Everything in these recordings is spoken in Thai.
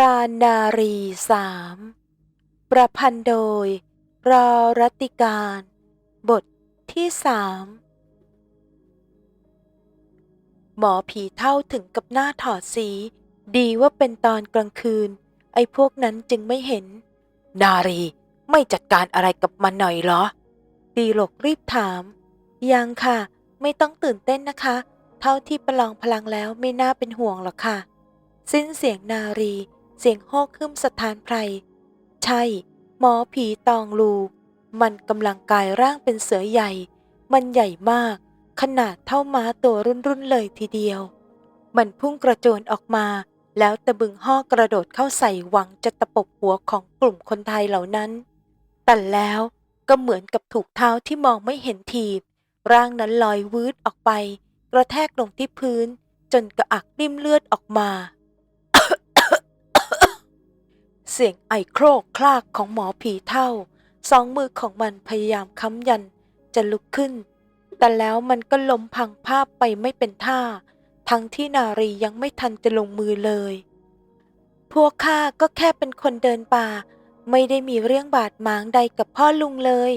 พรานนารีสามประพันธ์โดย รอรตติการ บทที่สามหมอผีเท่าถึงกับหน้าถอดสี ดีว่าเป็นตอนกลางคืน ไอ้พวกนั้นจึงไม่เห็น นารีไม่จัดการอะไรกับมันหน่อยเหรอ ดีหลกรีบถาม ยังค่ะ ไม่ต้องตื่นเต้นนะคะ เท่าที่ประลองพลังแล้วไม่น่าเป็นห่วงหรอกค่ะ สิ้นเสียงนารี เสียงโฮกขึ้นสถานไพร ใช่ หมอผีตองลู มันกำลังกายร่างเป็นเสือใหญ่ มันใหญ่มาก ขนาดเท่าม้าตัวรุ่นๆเลยทีเดียว มันพุ่งกระโจนออกมา แล้วตะบึงห่อกระโดดเข้าใส่หวังจะตะปบหัวของกลุ่มคนไทยเหล่านั้น แต่แล้วก็เหมือนกับถูกเท้าที่มองไม่เห็นทีบ ร่างนั้นลอยวืดออกไป กระแทกลงที่พื้น จนกระอักริ่มเลือดออกมา เสียงไอโครกคลากของหมอผีเท่า สองมือของมันพยายามค้ำยันจะลุกขึ้น แต่แล้วมันก็ล้มพังภาพไปไม่เป็นท่า ทั้งที่นารียังไม่ทันจะลงมือเลย พวกข้าก็แค่เป็นคนเดินป่า ไม่ได้มีเรื่องบาดหมางใดกับพ่อลุงเลย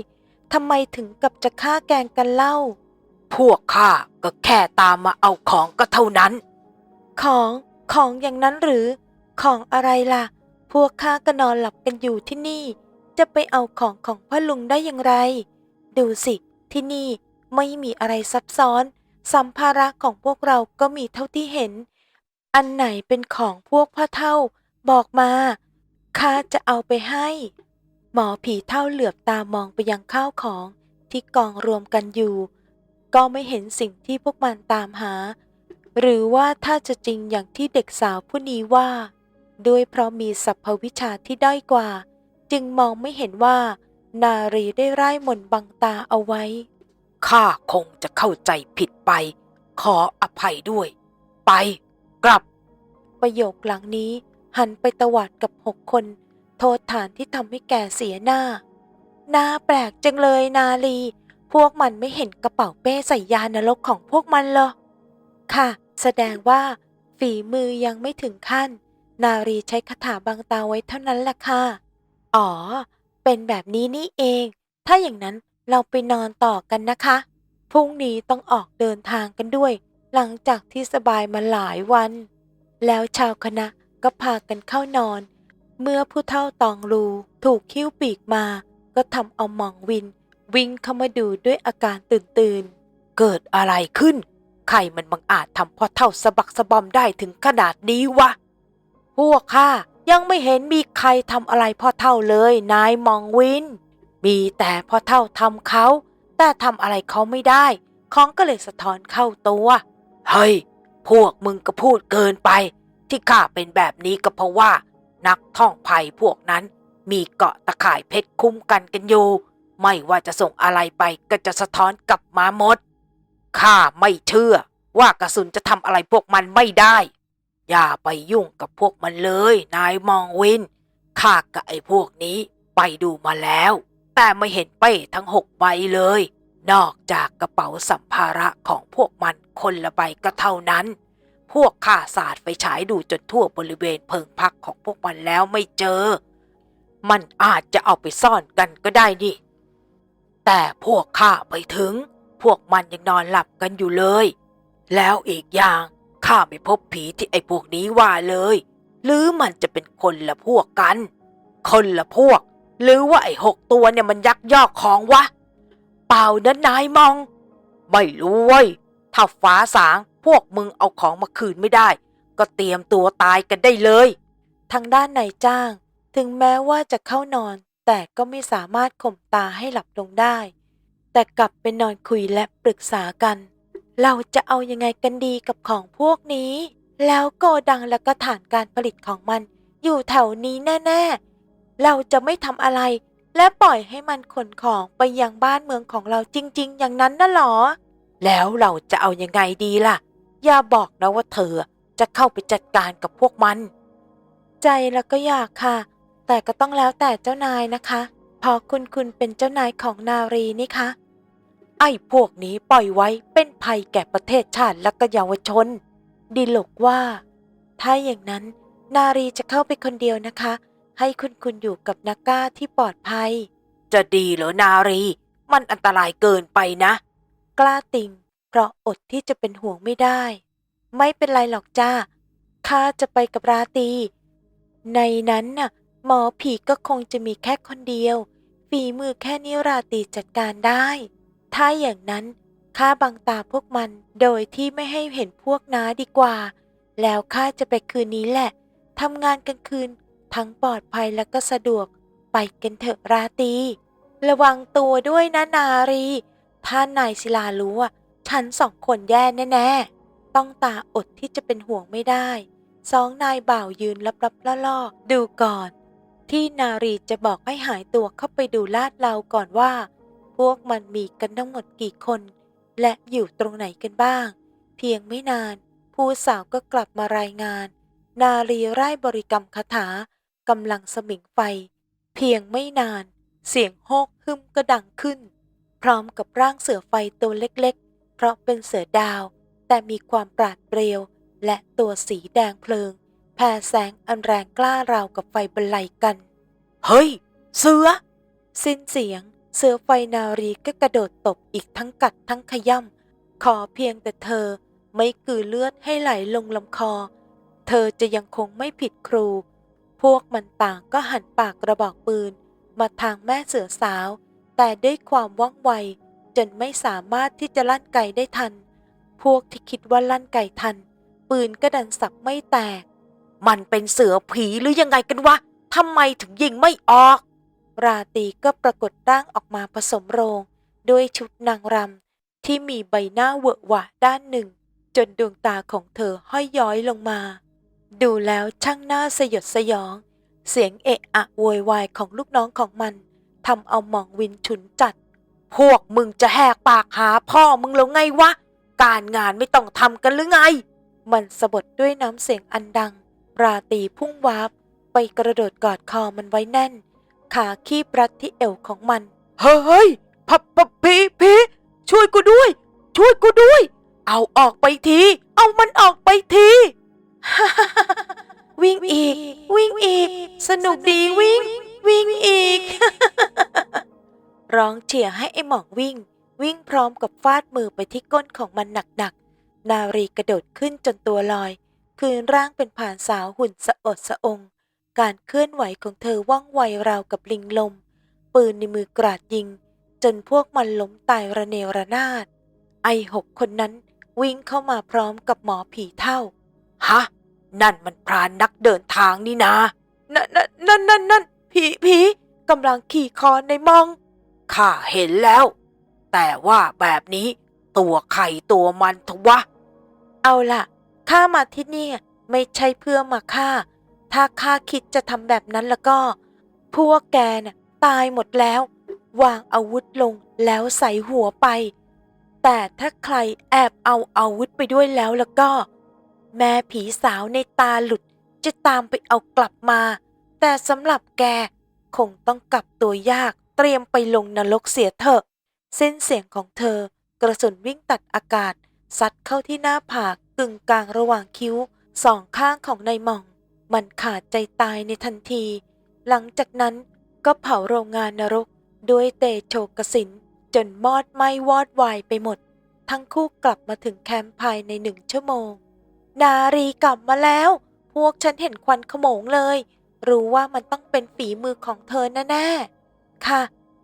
ทำไมถึงกับจะฆ่าแกล้งกันเล่า พวกข้าก็แค่ตามมาเอาของก็เท่านั้น ของ ของอย่างนั้นหรือ ของอะไรล่ะ พวกข้าก็นอนหลับกันอยู่ที่นี่ จะไปเอาของของพ่อลุงได้อย่างไร ดูสิที่นี่ไม่มีอะไรซับซ้อน สัมภาระของพวกเราก็มีเท่าที่เห็น อันไหนเป็นของพวกพ่อเท่า บอกมาข้าจะเอาไปให้ หมอผีเท่าเหลือบตามองไปยังข้าวของที่กองรวมกันอยู่ ก็ไม่เห็นสิ่งที่พวกมันตามหา หรือว่าถ้าจะจริงอย่างที่เด็กสาวผู้นี้ว่า ด้วยเพราะมีสัพพวิชาที่ด้อยกว่า จึงมองไม่เห็นว่า นารีได้ไร้มนต์บังตาเอาไว้ ข้าคงจะเข้าใจผิดไป ขออภัยด้วย ไปกลับ ประโยคหลังนี้หันไปตวาดกับหกคน โทษฐานที่ทำให้แกเสียหน้า น่าแปลกจังเลยนาลี พวกมันไม่เห็นกระเป๋าเป้ใส่ยานรกของพวกมันเหรอค่ะ แสดงว่าฝีมือยังไม่ถึงขั้น นารีใช้คาถาบังตาไว้เท่านั้นแหละค่ะ อ๋อ เป็นแบบนี้นี่เอง ถ้าอย่างนั้นเราไปนอนต่อกันนะคะ พรุ่งนี้ต้องออกเดินทางกันด้วย หลังจากที่สบายมาหลายวัน แล้วชาวคณะก็พากันเข้านอน เมื่อผู้เฒ่าตองลูถูกคิ้วปีกมา ก็ทำเอาหมองวิน วิ่งเข้ามาดูด้วยอาการตื่นตื่น เกิดอะไรขึ้น ใครมันบังอาจทำพ่อเท่าสะบักสะบอมได้ถึงขนาดนี้วะ พวกข้ายังไม่เห็นมีใครทำอะไรพ่อเท่าเลยนายมองวิน มีแต่พ่อเท่าทำเขา แต่ทำอะไรเขาไม่ได้ ของก็เลยสะท้อนเข้าตัว เฮ้ย พวกมึงก็พูดเกินไป ที่ข้าเป็นแบบนี้ก็เพราะว่า นักท่องไผ่พวกนั้น มีเกาะตะข่ายเพชรคุ้มกันกันอยู่ ไม่ว่าจะส่งอะไรไปก็จะสะท้อนกลับมาหมดข้าไม่เชื่อว่ากระสุนจะทำอะไรพวกมันไม่ได้ อย่าไปยุ่งกับพวกมันเลย นายมองวินข้ากับไอ้พวกนี้ไปดูมาแล้ว แต่ไม่เห็นเป้ทั้งหกใบเลย นอกจากกระเป๋าสัมภาระของพวกมันคนละใบก็เท่านั้น พวกข้าศาสาดไฟฉายดูจนทั่วบริเวณเพิงพักของพวกมันแล้วไม่เจอ มันอาจจะเอาไปซ่อนกันก็ได้นี่ แต่พวกข้าไปถึง พวกมันยังนอนหลับกันอยู่เลย แล้วอีกอย่าง ข้าไม่พบผีที่ไอ้พวกนี้ว่าเลย หรือมันจะเป็นคนละพวกกัน คนละพวก หรือว่าไอ้หกตัวเนี่ยมันยักยอกของวะ เปล่านะนายมอง ไม่รู้เว้ย ถ้าฟ้าสางพวกมึงเอาของมาคืนไม่ได้ ก็เตรียมตัวตายกันได้เลย ทางด้านนายจ้าง ถึงแม้ว่าจะเข้านอน แต่ก็ไม่สามารถข่มตาให้หลับลงได้ แต่กลับไปนอนคุยและปรึกษากัน เราจะเอายังไงกันดีกับของพวกนี้ แล้วโกดังและก็ฐานการผลิตของมันอยู่แถวนี้แน่ ๆ เราจะไม่ทำอะไร และปล่อยให้มันขนของไปยังบ้านเมืองของเราจริง ๆ อย่างนั้นน่ะหรอ แล้วเราจะเอายังไงดีล่ะ อย่าบอกนะว่าเธอจะเข้าไปจัดการกับพวกมัน ใจแล้วก็อยากค่ะ แต่ก็ต้องแล้วแต่เจ้านายนะคะ พอคุณคุณเป็นเจ้านายของนารีนี่คะ ไอ้พวกนี้ปล่อยไว้เป็นภัยแก่ประเทศชาติและก็เยาวชนดีหลกว่า ถ้าอย่างนั้น นารีจะเข้าไปคนเดียวนะคะ ให้คุณคุณอยู่กับนักก้าที่ปลอดภัย จะดีเหรอนารี มันอันตรายเกินไปนะ กล้าติง เพราะอดที่จะเป็นห่วงไม่ได้ ไม่เป็นไรหรอกจ้าข้าจะไปกับราตรีในนั้นน่ะ หมอผีก็คงจะมีแค่คนเดียว ฝีมือแค่นี้ราตรีจัดการได้ ถ้าอย่างนั้นข้าบังตาพวกมันโดยที่ไม่ให้เห็นพวกน้าดีกว่า แล้วข้าจะไปคืนนี้แหละทำงานกลางคืน ทั้งปลอดภัยและก็สะดวก ไปกันเถอะราตรีระวังตัวด้วยนะนารีถ้านายศิลารู้ว่าฉันสองคนแย่แน่ๆ ต้องตาอดที่จะเป็นห่วงไม่ได้สองนายบ่าวยืนลับๆล่อๆดูก่อน ที่นารีจะบอกให้หายตัวเข้าไปดูลาดเราก่อนว่า พวกมันมีกันทั้งหมดกี่คน และอยู่ตรงไหนกันบ้าง เพียงไม่นาน ผู้สาวก็กลับมารายงาน นารีไร้บริกรรมคาถากำลังสมิงไฟ เพียงไม่นาน เสียงโฮกฮึมก็ดังขึ้น พร้อมกับร่างเสือไฟตัวเล็กๆ เพราะเป็นเสือดาว แต่มีความปราดเปรียว และตัวสีแดงเพลิงแผ่แสงอันแรงกล้าราวกับไฟบรรลัยกัน เฮ้ย เสือ สิ้นเสียง เสือไฟนารีก็กระโดดตบอีกทั้งกัดทั้งขย่ำขอเพียงแต่เธอไม่กือเลือดให้ไหลลงลำคอ เธอจะยังคงไม่ผิดครู พวกมันต่างก็หันปากกระบอกปืน มาทางแม่เสือสาว แต่ด้วยความว่องไว จนไม่สามารถที่จะลั่นไกได้ทัน พวกที่คิดว่าลั่นไกทัน ปืนก็ดันสับไม่แตก มันเป็นเสือผีหรือยังไงกันวะทำไมถึงยิงไม่ออก ราตรีก็ปรากฏร่างออกมาผสมโรง ด้วยชุดนางรำที่มีใบหน้าเวอะหวะด้านหนึ่ง จนดวงตาของเธอห้อยย้อยลงมา ดูแล้วช่างน่าสยดสยอง เสียงเอะอะโวยวายของลูกน้องของมันทำเอาหมองวินฉุนจัด พวกมึงจะแหกปากหาพ่อมึงแล้วไงวะ การงานไม่ต้องทำกันหรือไง มันสะบดด้วยน้ำเสียงอันดัง ราตีพุ่งวาบไปกระโดดกอดคอมันไว้แน่น ขาคีบรัดที่เอวของมัน เฮ้ยพับพับพีพีช่วยกูด้วย ช่วยกูด้วย เอาออกไปที เอามันออกไปทีวิ่งอีก วิ่งอีก สนุกดีวิ่ง วิ่งอีก ร้องเชียร์ให้ไอ้หมองวิ่ง วิ่งพร้อมกับฟาดมือไปที่ก้นของมันหนักๆ นารีกระโดดขึ้นจนตัวลอย คืนร่างเป็นผ่านสาวหุ่นสะอดสะอง การเคลื่อนไหวของเธอว่องไวราวกับลิงลม ปืนในมือกราดยิง จนพวกมันล้มตายระเนระนาด ไอหกคนนั้นวิ่งเข้ามาพร้อมกับหมอผีเท่า ฮะ นั่นมันพรานนักเดินทางนี่นะนั่นนั่นนั่นนั่นผีผีกำลังขี่คอในมอง ข้าเห็นแล้ว แต่ว่าแบบนี้ ตัวไข่ตัวมันทวะ เอาล่ะข้ามาที่นี่ไม่ใช่เพื่อมาฆ่า ถ้าข้าคิดจะทำแบบนั้นแล้วก็ พวกแกน่ะตายหมดแล้ว วางอาวุธลงแล้วใส่หัวไป แต่ถ้าใครแอบเอาอาวุธไปด้วยแล้วแล้วก็ แม่ผีสาวในตาหลุดจะตามไปเอากลับมา แต่สำหรับแกคงต้องกลับตัวยากเตรียมไปลงนรกเสียเถอะเส้นเสียงของเธอ กระสุนวิ่งตัดอากาศซัดเข้าที่หน้าผากกึ่งกลางระหว่างคิ้วสองข้างของนายหม่อง มันขาดใจตายในทันที หลังจากนั้นก็เผาโรงงานนรกด้วยเตโชกสินจนมอดไหม้วอดวายไปหมด ทั้งคู่กลับมาถึงแคมป์ภายในหนึ่งชั่วโมง นารีกลับมาแล้ว พวกฉันเห็นควันขโมงเลย รู้ว่ามันต้องเป็นฝีมือของเธอแน่ๆ ค่ะ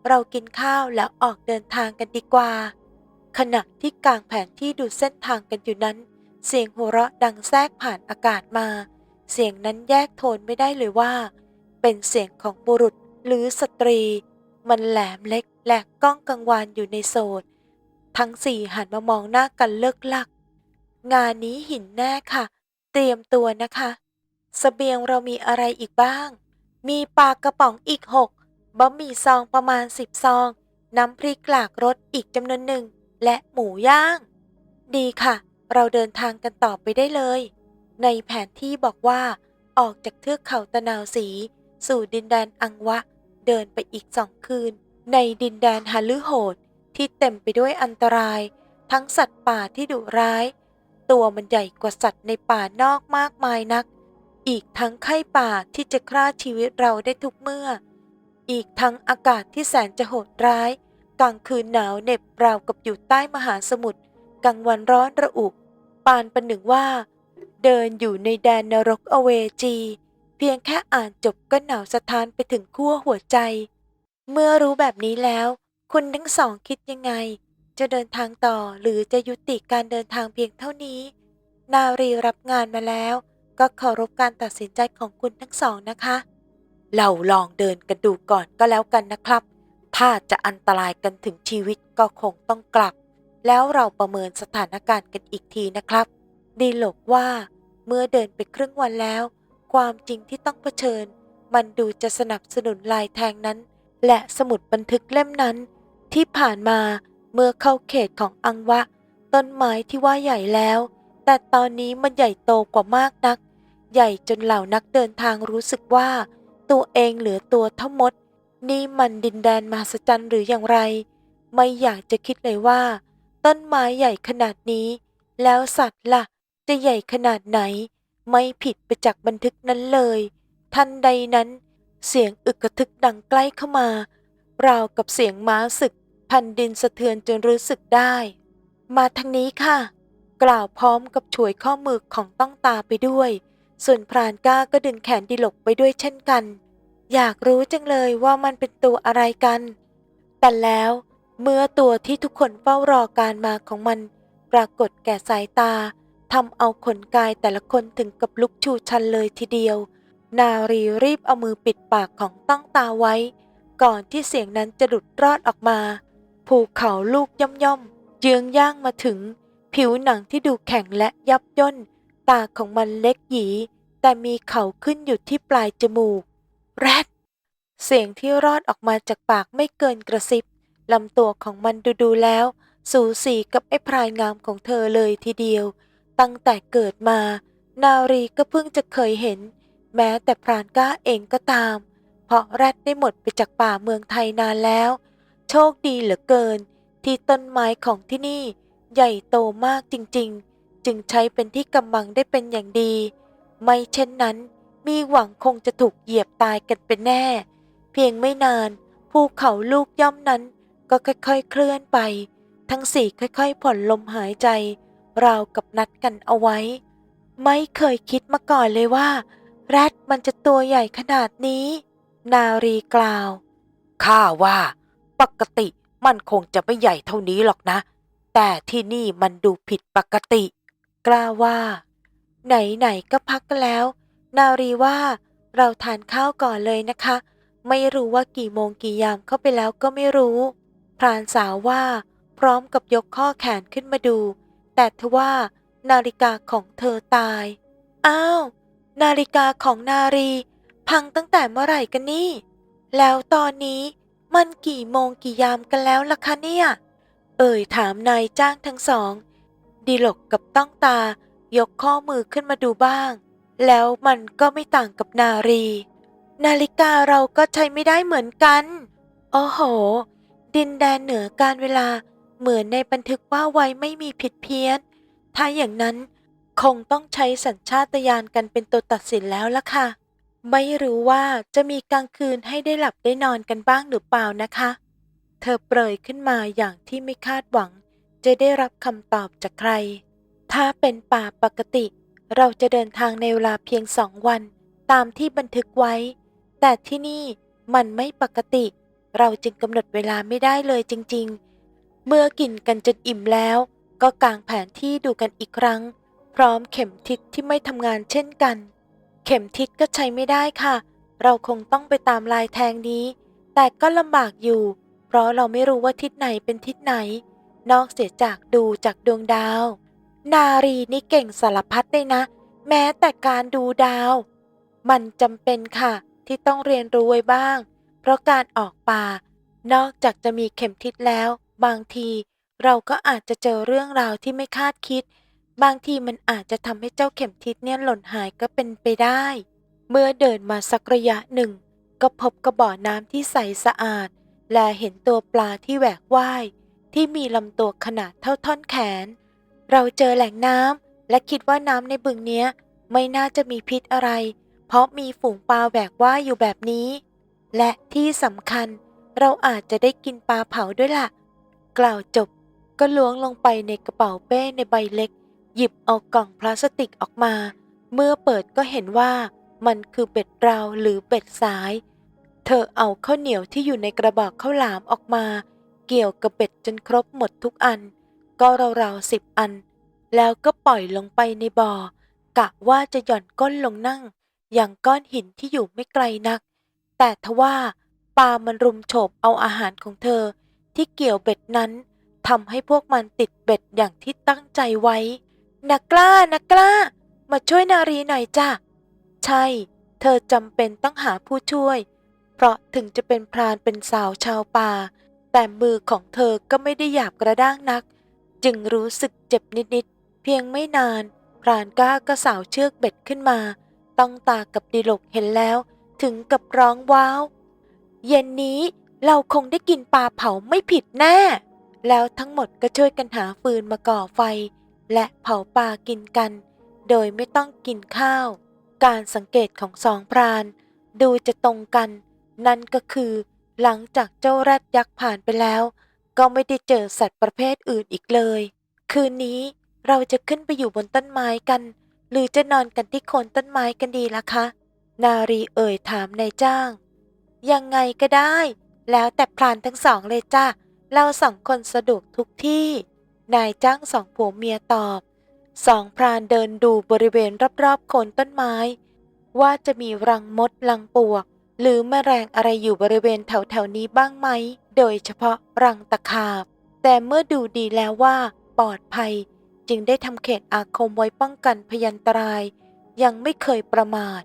เรากินข้าวแล้วออกเดินทางกันดีกว่า ขณะที่กลางแผนที่ดูเส้นทางกันอยู่นั้น เสียงหัวเราะดังแทรกผ่านอากาศมา เสียงนั้นแยกโทนไม่ได้เลยว่า เป็นเสียงของบุรุษหรือสตรี มันแหลมเล็กและก้องกังวานอยู่ในโสดทั้งสี่หันมามองหน้ากันเลิกลัก งานนี้หินแน่ค่ะ เตรียมตัวนะคะสเสบียงเรามีอะไรอีกบ้าง มีปลากระป๋องอีกหกบะหมี่ซองประมาณสิบซอง น้ำพริกหลากรสอีกจำนวนหนึ่ง และหมูย่าง ดีค่ะ เราเดินทางกันต่อไปได้เลย ในแผนที่บอกว่า ออกจากเทือกเขาตะนาวสี สู่ดินแดนอังวะ เดินไปอีกสองคืน ในดินแดนฮาลือโหด ที่เต็มไปด้วยอันตราย ทั้งสัตว์ป่าที่ดุร้าย ตัวมันใหญ่กว่าสัตว์ในป่านอกมากมายนัก อีกทั้งไข้ป่าที่จะฆ่าชีวิตเราได้ทุกเมื่อ อีกทั้งอากาศที่แสนจะโหดร้ายกลางคืนหนาวเหน็บราวกับอยู่ใต้มหาสมุทรกลางวันร้อนระอุปานประหนึ่งว่า เดินอยู่ในแดนนรกอเวจี เพียงแค่อ่านจบก็หนาวสะท้านไปถึงขั้วหัวใจ เมื่อรู้แบบนี้แล้ว คุณทั้งสองคิดยังไง จะเดินทางต่อหรือจะยุติการเดินทางเพียงเท่านี้ นารีรับงานมาแล้ว ก็เคารพการตัดสินใจของคุณทั้งสองนะคะ เราลองเดินกันดูก่อนก็แล้วกันนะครับ ถ้าจะอันตรายกันถึงชีวิตก็คงต้องกลับ แล้วเราประเมินสถานการณ์กันอีกทีนะครับ ดีหลกว่าเมื่อเดินไปครึ่งวันแล้ว ความจริงที่ต้องเผชิญ มันดูจะสนับสนุนลายแทงนั้น และสมุดบันทึกเล่มนั้น ที่ผ่านมาเมื่อเข้าเขตของอังวะ ต้นไม้ที่ว่าใหญ่แล้ว แต่ตอนนี้มันใหญ่โตกว่ามากนัก ใหญ่จนเหล่านักเดินทางรู้สึกว่า ตัวเองเหลือตัวเท่ามด นี่มันดินแดนมหัศจรรย์หรืออย่างไร ไม่อยากจะคิดเลยว่า ต้นไม้ใหญ่ขนาดนี้ แล้วสัตว์ล่ะ จะใหญ่ขนาดไหน ไม่ผิดไปจากบันทึกนั้นเลย ทันใดนั้น เสียงอึกกระทึกดังใกล้เข้ามาราวกับเสียงม้าศึกแผ่นดินสะเทือนจนรู้สึกได้ มาทางนี้ค่ะ กล่าวพร้อมกับฉวยข้อมือของต้องตาไปด้วย ส่วนพรานก้าก็ดึงแขนดิลกไปด้วยเช่นกัน อยากรู้จังเลยว่ามันเป็นตัวอะไรกัน แต่แล้วเมื่อตัวที่ทุกคนเฝ้ารอการมาของมัน ปรากฏแก่สายตา ทำเอาขนกายแต่ละคนถึงกับลุกชูชันเลยทีเดียว นารีรีบเอามือปิดปากของตั้งตาไว้ ก่อนที่เสียงนั้นจะหลุดรอดออกมา ภูเขาลูกย่อมย่อมเยื้องย่างมาถึง ผิวหนังที่ดูแข็งและยับย่น ตาของมันเล็กหยี แต่มีเขาขึ้นอยู่ที่ปลายจมูก แรด เสียงที่รอดออกมาจากปากไม่เกินกระซิบลำตัวของมันดูดูแล้ว สูสีกับไอ้พรายงามของเธอเลยทีเดียว ตั้งแต่เกิดมา นารีก็เพิ่งจะเคยเห็น แม้แต่พรานก้าเองก็ตาม เพราะแรดได้หมดไปจากป่าเมืองไทยนานแล้ว โชคดีเหลือเกิน ที่ต้นไม้ของที่นี่ ใหญ่โตมากจริง ๆ จึงใช้เป็นที่กำบังได้เป็นอย่างดี ไม่เช่นนั้น มีหวังคงจะถูกเหยียบตายกันเป็นแน่ เพียงไม่นานภูเขาลูกย่อมนั้นก็ค่อยๆ เคลื่อนไป ทั้งสี่ค่อยๆ ผ่อนลมหายใจ ราวกับนัดกันเอาไว้ ไม่เคยคิดมาก่อนเลยว่า แรดมันจะตัวใหญ่ขนาดนี้ นารีกล่าว ข้าว่า ปกติมันคงจะไม่ใหญ่เท่านี้หรอกนะ แต่ที่นี่มันดูผิดปกติ กล้าว่า ไหนๆก็พักกันแล้ว นารีว่าเราทานข้าวก่อนเลยนะคะ ไม่รู้ว่ากี่โมงกี่ยามเข้าไปแล้วก็ไม่รู้ พรานสาวว่าพร้อมกับยกข้อแขนขึ้นมาดู แต่ทว่านาฬิกาของเธอตาย อ้าว นาฬิกาของนารี พังตั้งแต่เมื่อไหร่กันนี่ แล้วตอนนี้มันกี่โมงกี่ยามกันแล้วล่ะคะเนี่ย เอ่ยถามนายจ้างทั้งสอง ดีหลกกับต้องตายกข้อมือขึ้นมาดูบ้าง แล้วมันก็ไม่ต่างกับนารี นาฬิกาเราก็ใช้ไม่ได้เหมือนกัน โอ้โห ดินแดนเหนือการเวลา เหมือนในบันทึกว่าไว้ไม่มีผิดเพี้ยน ถ้าอย่างนั้นคงต้องใช้สัญชาตญาณกันเป็นตัวตัดสินแล้วล่ะค่ะ ไม่รู้ว่าจะมีกลางคืนให้ได้หลับได้นอนกันบ้างหรือเปล่านะคะ เธอเปรยขึ้นมาอย่างที่ไม่คาดหวัง จะได้รับคำตอบจากใคร ถ้าเป็นป่าปกติ เราจะเดินทางในเวลาเพียงสองวันตามที่บันทึกไว้ แต่ที่นี่มันไม่ปกติ เราจึงกำหนดเวลาไม่ได้เลยจริง ๆ เมื่อกินกันจนอิ่มแล้ว ก็กางแผนที่ดูกันอีกครั้ง พร้อมเข็มทิศที่ไม่ทำงานเช่นกัน เข็มทิศก็ใช้ไม่ได้ค่ะ เราคงต้องไปตามลายแทงนี้ แต่ก็ลำบากอยู่ เพราะเราไม่รู้ว่าทิศไหนเป็นทิศไหน นอกเสียจากดูจากดวงดาว นารีนี่เก่งสารพัดเลยนะ แม้แต่การดูดาว มันจำเป็นค่ะ ที่ต้องเรียนรู้ไว้บ้าง เพราะการออกป่านอกจากจะมีเข็มทิศแล้ว บางทีเราก็อาจจะเจอเรื่องราวที่ไม่คาดคิด บางทีมันอาจจะทำให้เจ้าเข็มทิศเนี่ยหล่นหายก็เป็นไปได้ เมื่อเดินมาสักระยะหนึ่ง ก็พบกระบ่อน้ำที่ใสสะอาด และเห็นตัวปลาที่แหวกว่ายที่มีลำตัวขนาดเท่าท่อนแขน เราเจอแหล่งน้ำและคิดว่าน้ำในบึงเนี้ยไม่น่าจะมีพิษอะไร เพราะมีฝูงปลาแหวกว่ายอยู่แบบนี้ และที่สำคัญเราอาจจะได้กินปลาเผาด้วยล่ะ กล่าวจบ ก็ล้วงลงไปในกระเป๋าเป้ในใบเล็ก หยิบเอากล่องพลาสติกออกมา เมื่อเปิดก็เห็นว่ามันคือเบ็ดราวหรือเบ็ดสาย เธอเอาข้าวเหนียวที่อยู่ในกระบอกข้าวหลามออกมา เกี่ยวกับเบ็ดจนครบหมดทุกอัน ก็ราวๆสิบอัน แล้วก็ปล่อยลงไปในบ่อกะว่าจะหย่อนก้นลงนั่ง อย่างก้อนหินที่อยู่ไม่ไกลนัก แต่ทว่าปลามันรุมโฉบเอาอาหารของเธอ ที่เกี่ยวเบ็ดนั้นทำให้พวกมันติดเบ็ดอย่างที่ตั้งใจไว้นักกล้านักกล้า มาช่วยนารีหน่อยจ้ะ ใช่ เธอจำเป็นต้องหาผู้ช่วย เพราะถึงจะเป็นพรานเป็นสาวชาวป่า แต่มือของเธอก็ไม่ได้หยาบกระด้างนัก จึงรู้สึกเจ็บนิดๆ เพียงไม่นาน พรานก้าก็สาวเชือกเบ็ดขึ้นมา ต้องตากับดิลกเห็นแล้ว ถึงกับร้องว้าว เย็นนี้ เราคงได้กินปลาเผาไม่ผิดแน่ แล้วทั้งหมดก็ช่วยกันหาฟืนมาก่อไฟ และเผาปลากินกัน โดยไม่ต้องกินข้าว การสังเกตของสองพราน ดูจะตรงกัน นั่นก็คือ หลังจากเจ้าแรดยักษ์ผ่านไปแล้ว ก็ไม่ได้เจอสัตว์ประเภทอื่นอีกเลย คืนนี้เราจะขึ้นไปอยู่บนต้นไม้กัน หรือจะนอนกันที่โคนต้นไม้กันดีล่ะคะ นารีเอ่ยถามนายจ้าง ยังไงก็ได้ แล้วแต่พรานทั้งสองเลยจ้าเราสองคนสะดวกทุกที่ นายจ้างสองผัวเมียตอบ สองพรานเดินดูบริเวณรอบๆโคนต้นไม้ ว่าจะมีรังมดรังปวก หรือแมลงอะไรอยู่บริเวณแถวๆนี้บ้างไหม โดยเฉพาะรังตะขาบ แต่เมื่อดูดีแล้วว่าปลอดภัย จึงได้ทำเขตอาคมไว้ป้องกันพยันตราย ยังไม่เคยประมาท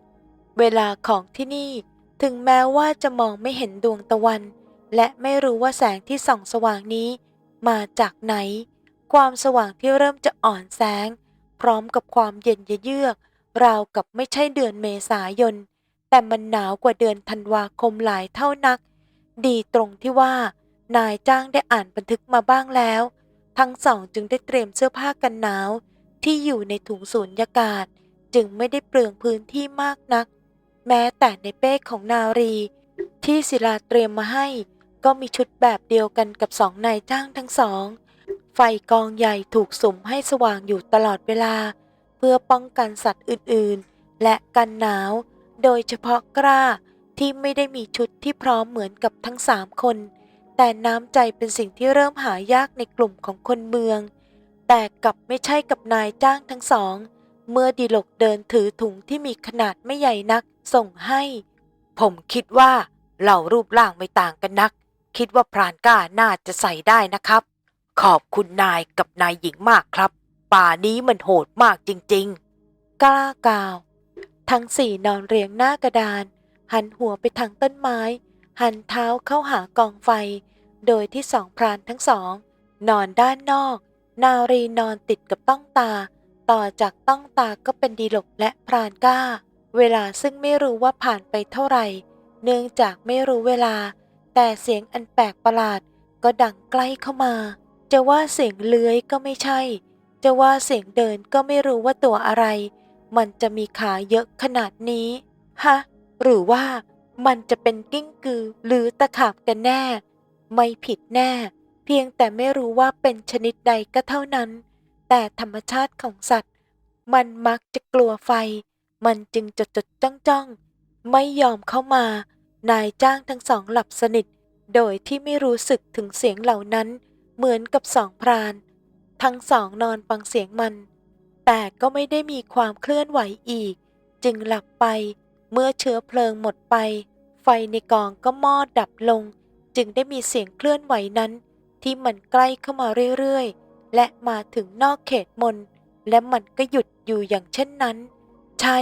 เวลาของที่นี่ ถึงแม้ว่าจะมองไม่เห็นดวงตะวัน และไม่รู้ว่าแสงที่ส่องสว่างนี้ มาจากไหน ความสว่างที่เริ่มจะอ่อนแสง พร้อมกับความเย็นเยือกราวกับไม่ใช่เดือนเมษายน แต่มันหนาวกว่าเดือนธันวาคมหลายเท่านัก ดีตรงที่ว่า นายจ้างได้อ่านบันทึกมาบ้างแล้ว ทั้งสองจึงได้เตรียมเสื้อผ้ากันหนาว ที่อยู่ในถุงสูญญากาศ จึงไม่ได้เปลืองพื้นที่มากนัก แม้แต่ในเป้ของนารี ที่ศิลาเตรียมมาให้ก็มีชุดแบบเดียวกันกับสองนายจ้างทั้งสอง ไฟกองใหญ่ถูกสุมให้สว่างอยู่ตลอดเวลา เพื่อป้องกันสัตว์อื่นๆ และกันหนาว โดยเฉพาะกล้าที่ไม่ได้มีชุดที่พร้อมเหมือนกับทั้งสามคน แต่น้ำใจเป็นสิ่งที่เริ่มหายากในกลุ่มของคนเมือง แต่กับไม่ใช่กับนายจ้างทั้งสอง เมื่อดิลกเดินถือถุงที่มีขนาดไม่ใหญ่นัก ส่งให้ ผมคิดว่าเรารูปร่างไม่ต่างกันนัก คิดว่าพรานก้าน่าจะใส่ได้นะครับ ขอบคุณนายกับนายหญิงมากครับ ป่านี้มันโหดมากจริงๆ กล้ากล่าว ทั้งสี่นอนเรียงหน้ากระดาน หันหัวไปทางต้นไม้ หันเท้าเข้าหากองไฟ โดยที่สองพรานทั้งสอง นอนด้านนอก นารีนอนติดกับต้องตา ต่อจากต้องตาก็เป็นดีหลกและพรานก้า เวลาซึ่งไม่รู้ว่าผ่านไปเท่าไหร่ เนื่องจากไม่รู้เวลา แต่เสียงอันแปลกประหลาดก็ดังใกล้เข้ามา จะว่าเสียงเลื้อยก็ไม่ใช่ จะว่าเสียงเดินก็ไม่รู้ว่าตัวอะไร มันจะมีขาเยอะขนาดนี้ ฮะ หรือว่ามันจะเป็นกิ้งกือหรือตะขาบกันแน่ ไม่ผิดแน่ เพียงแต่ไม่รู้ว่าเป็นชนิดใดก็เท่านั้น แต่ธรรมชาติของสัตว์ มันมักจะกลัวไฟ มันจึงจดจดจ้องจ้องไม่ยอมเข้ามา นายจ้างทั้งสองหลับสนิท โดยที่ไม่รู้สึกถึงเสียงเหล่านั้น เหมือนกับสองพราน ทั้งสองนอนฟังเสียงมัน แต่ก็ไม่ได้มีความเคลื่อนไหวอีก จึงหลับไป เมื่อเชื้อเพลิงหมดไป ไฟในกองก็มอดดับลง จึงได้มีเสียงเคลื่อนไหวนั้น ที่มันใกล้เข้ามาเรื่อยๆ และมาถึงนอกเขตมน และมันก็หยุดอยู่อย่างเช่นนั้น ใช่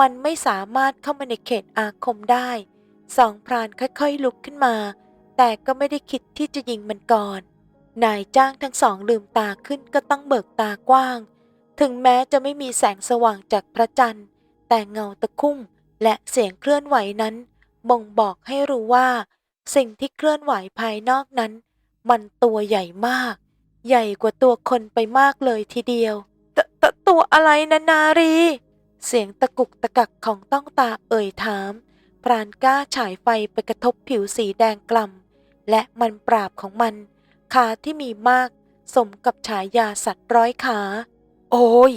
มันไม่สามารถเข้ามาในเขตอาคมได้ สองพรานค่อยๆลุกขึ้นมา แต่ก็ไม่ได้คิดที่จะยิงมันก่อน นายจ้างทั้งสองลืมตาขึ้นก็ต้องเบิกตากว้าง ถึงแม้จะไม่มีแสงสว่างจากพระจันทร์ แต่เงาตะคุ่มและเสียงเคลื่อนไหวนั้น บ่งบอกให้รู้ว่า สิ่งที่เคลื่อนไหวภายนอกนั้น มันตัวใหญ่มาก ใหญ่กว่าตัวคนไปมากเลยทีเดียวตตตัวอะไรนะนารี เสียงตะกุกตะกักของต้องตาเอ่ยถาม พรานกล้าฉายไฟไปกระทบผิวสีแดงกล่ำ และมันปราบของมัน ขาที่มีมาก สมกับฉายาสัตว์ร้อยขา โอ้ย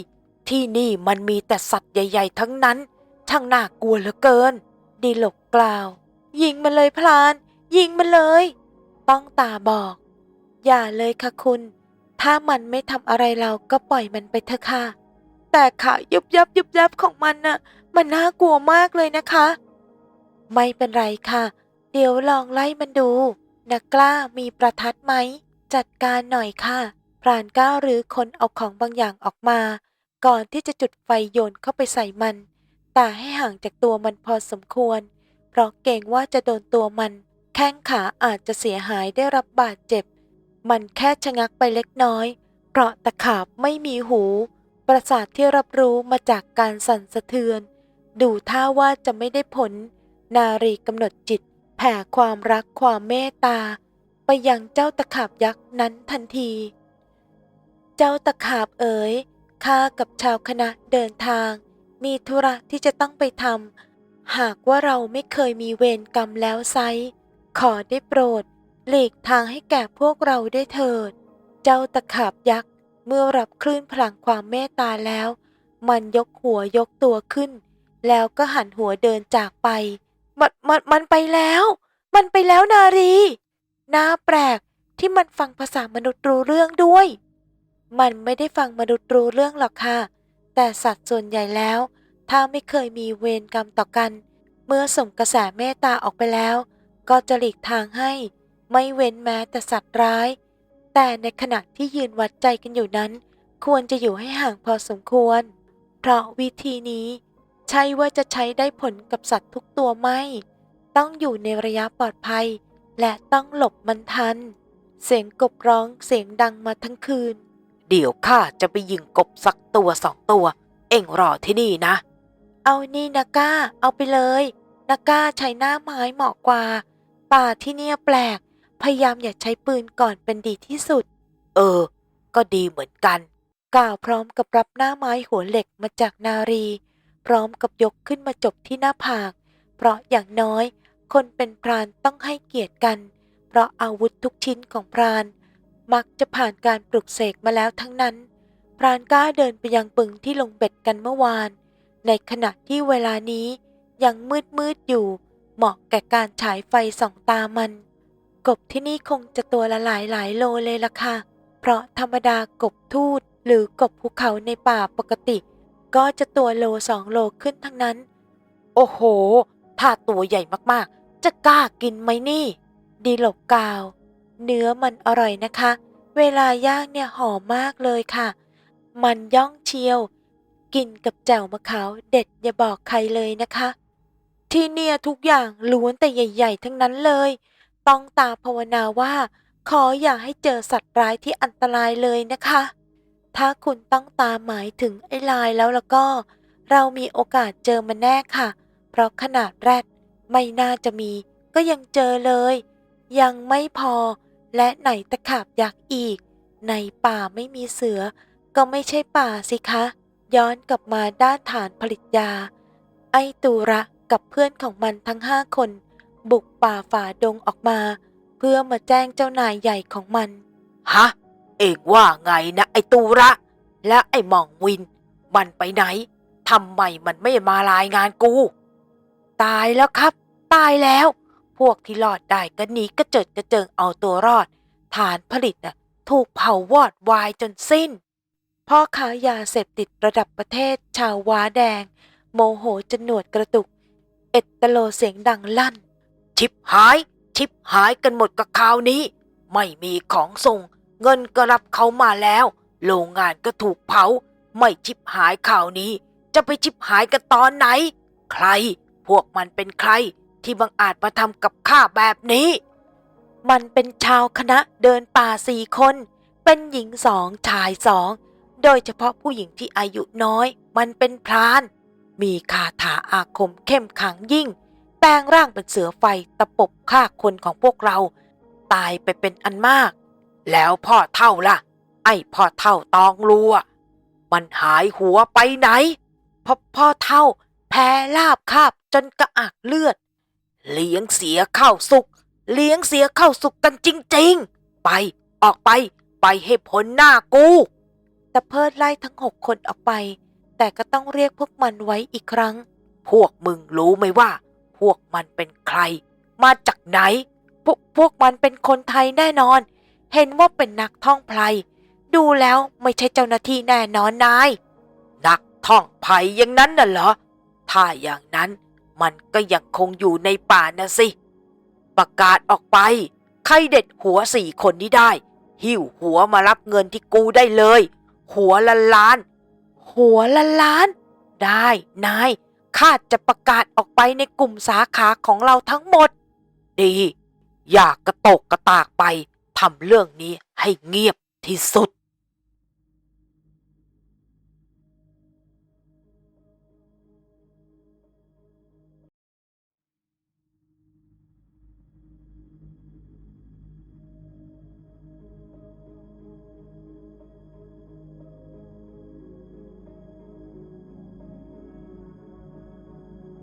ที่นี่มันมีแต่สัตว์ใหญ่ ๆ ทั้งนั้น ช่างน่ากลัวเหลือเกิน ดีหลกกล่าว ยิงมันเลยพลาน ยิงมันเลย ต้องตาบอก อย่าเลยค่ะคุณ ถ้ามันไม่ทำอะไรเราก็ปล่อยมันไปเถอะค่ะ แต่ขายุบยับยุบยับของมันน่ะ มันน่ากลัวมากเลยนะคะ ไม่เป็นไรค่ะ เดี๋ยวลองไล่มันดูนักกล้ามีประทัดไหม จัดการหน่อยค่ะ พรานก้าวหรือคนเอาของบางอย่างออกมา ก่อนที่จะจุดไฟโยนเข้าไปใส่มัน แต่ให้ห่างจากตัวมันพอสมควร เพราะเกรงว่าจะโดนตัวมัน แข้งขาอาจจะเสียหายได้รับบาดเจ็บ มันแค่ชะงักไปเล็กน้อย เพราะตะขาบไม่มีหู ประสาทที่รับรู้มาจากการสั่นสะเทือน ดูท่าว่าจะไม่ได้ผล นารีกำหนดจิตแผ่ความรักความเมตตา ไปยังเจ้าตะขาบยักษ์นั้นทันที เจ้าตะขาบเอ๋ยข้ากับชาวคณะเดินทาง มีธุระที่จะต้องไปทำหากว่าเราไม่เคยมีเวรกรรมแล้วไซขอได้โปรด หลีกทางให้แก่พวกเราได้เถิด เจ้าตะขาบยักษ์ เมื่อรับคลื่นพลังความเมตตาแล้ว มันยกหัวยกตัวขึ้น แล้วก็หันหัวเดินจากไป มันมันมันไปแล้ว มันไปแล้วนารีน่าแปลกที่มันฟังภาษามนุษย์รู้เรื่องด้วย มันไม่ได้ฟังมนุษย์รู้เรื่องหรอกค่ะ แต่สัตว์ส่วนใหญ่แล้ว ถ้าไม่เคยมีเวรกรรมต่อกัน เมื่อส่งกระแสเมตตาออกไปแล้ว ก็จะหลีกทางให้ ไม่เว้นแม้แต่สัตว์ร้าย แต่ในขณะที่ยืนวัดใจกันอยู่นั้น ควรจะอยู่ให้ห่างพอสมควร เพราะวิธีนี้ ใช่ว่าจะใช้ได้ผลกับสัตว์ทุกตัวไม่ ต้องอยู่ในระยะปลอดภัย และต้องหลบมันทัน เสียงกบร้องเสียงดังมาทั้งคืน เดี๋ยวข้าจะไปยิงกบสักตัวสองตัว เอ็งรอที่นี่นะ เอานี่นาก้า เอาไปเลยนาก้าใช้หน้าไม้เหมาะกว่า ป่าที่เนี่ยแปลก พยายามอย่าใช้ปืนก่อนเป็นดีที่สุด เออ ก็ดีเหมือนกัน กล่าวพร้อมกับรับหน้าไม้หัวเหล็กมาจากนารี พร้อมกับยกขึ้นมาจบที่หน้าผาก เพราะอย่างน้อย คนเป็นพรานต้องให้เกียรติกัน เพราะอาวุธทุกชิ้นของพราน มักจะผ่านการปลุกเสกมาแล้วทั้งนั้น พรานกล้าเดินไปยังปึงที่ลงเบ็ดกันเมื่อวาน ในขณะที่เวลานี้ยังมืดมืดอยู่ เหมาะแก่การฉายไฟส่องตามัน กบที่นี่คงจะตัวละหลายหลายโลเลยล่ะค่ะ เพราะธรรมดากบทูดหรือกบภูเขาในป่าปกติ ก็จะตัวโลสองโลขึ้นทั้งนั้น โอ้โห ถ้าตัวใหญ่มากๆ จะกล้ากินไหมนี่ ดีหลกกาว เนื้อมันอร่อยนะคะ เวลาย่างเนี่ยหอมมากเลยค่ะ มันย่องเชียว กินกับแจ่วมะขาวเด็ดอย่าบอกใครเลยนะคะ ที่เนี่ยทุกอย่างล้วนแต่ใหญ่ ๆ ทั้งนั้นเลย ต้องตาภาวนาว่า ขออย่าให้เจอสัตว์ร้ายที่อันตรายเลยนะคะ ถ้าคุณต้องตามหมายถึงไอ้ลายแล้วแล้วก็ เรามีโอกาสเจอมันแน่ค่ะ เพราะขนาดแรดไม่น่าจะมี ก็ยังเจอเลย ยังไม่พอ และไหนตะขาบยักษ์อีก ในป่าไม่มีเสือ ก็ไม่ใช่ป่าสิคะ ย้อนกลับมาด้านฐานผลิตยา ไอตูระกับเพื่อนของมันทั้งห้าคน บุกป่าฝ่าดงออกมา เพื่อมาแจ้งเจ้านายใหญ่ของมัน ฮะ เอ็งว่าไงนะไอตูระ และไอหม่องวิน มันไปไหนทำไมมันไม่มารายงานกู ตายแล้วครับ ตายแล้ว พวกที่รอดได้ก็หนีกระเจิดกระเจิงเอาตัวรอด ฐานผลิตน่ะถูกเผาวอดวายจนสิ้น พ่อค้ายาเสพติดระดับประเทศชาวว้าแดง โมโหจนหนวดกระตุก เอ็ดตะโลเสียงดังลั่น ชิบหาย ชิบหายกันหมดกับคราวนี้ ไม่มีของส่ง เงินก็รับเขามาแล้ว โรงงานก็ถูกเผา ไม่ชิบหายข่าวนี้ จะไปชิบหายกันตอนไหน ใคร พวกมันเป็นใครที่บังอาจมาทำกับข้าแบบนี้ มันเป็นชาวคณะเดินป่าสี่คน เป็นหญิงสองชายสอง โดยเฉพาะผู้หญิงที่อายุน้อย มันเป็นพราน มีคาถาอาคมเข้มขังยิ่ง แปลงร่างเป็นเสือไฟตะปบฆ่าคนของพวกเรา ตายไปเป็นอันมาก แล้วพ่อเท่าล่ะ ไอ้พ่อเท่าตองรัวมันหายหัวไปไหนพ่อพ่อเท่า แพ้ลาบคาบจนกระอักเลือด เลี้ยงเสียข้าวสุก เลี้ยงเสียข้าวสุกกันจริง ๆ ไปออกไปไปให้พ้นหน้ากูแต่เพิดไล่ทั้งหกคนออกไป แต่ก็ต้องเรียกพวกมันไว้อีกครั้ง พวกมึงรู้ไหมว่า พวกมันเป็นใคร มาจากไหน พวกพวกมันเป็นคนไทยแน่นอน เห็นว่าเป็นนักท่องไพลดูแล้วไม่ใช่เจ้าหน้าที่แน่นอนนาย นักท่องไผ่อย่างนั้นน่ะเหรอ ถ้าอย่างนั้นมันก็ยังคงอยู่ในป่านะสิ ประกาศออกไป ใครเด็ดหัวสี่คนนี้ได้ หิ้วหัวมารับเงินที่กูได้เลย หัวละล้าน หัวละล้าน ได้นาย ข้าจะประกาศออกไปในกลุ่มสาขาของเราทั้งหมด ดี อย่ากระโตกกระตากไปทำเรื่องนี้ให้เงียบที่สุด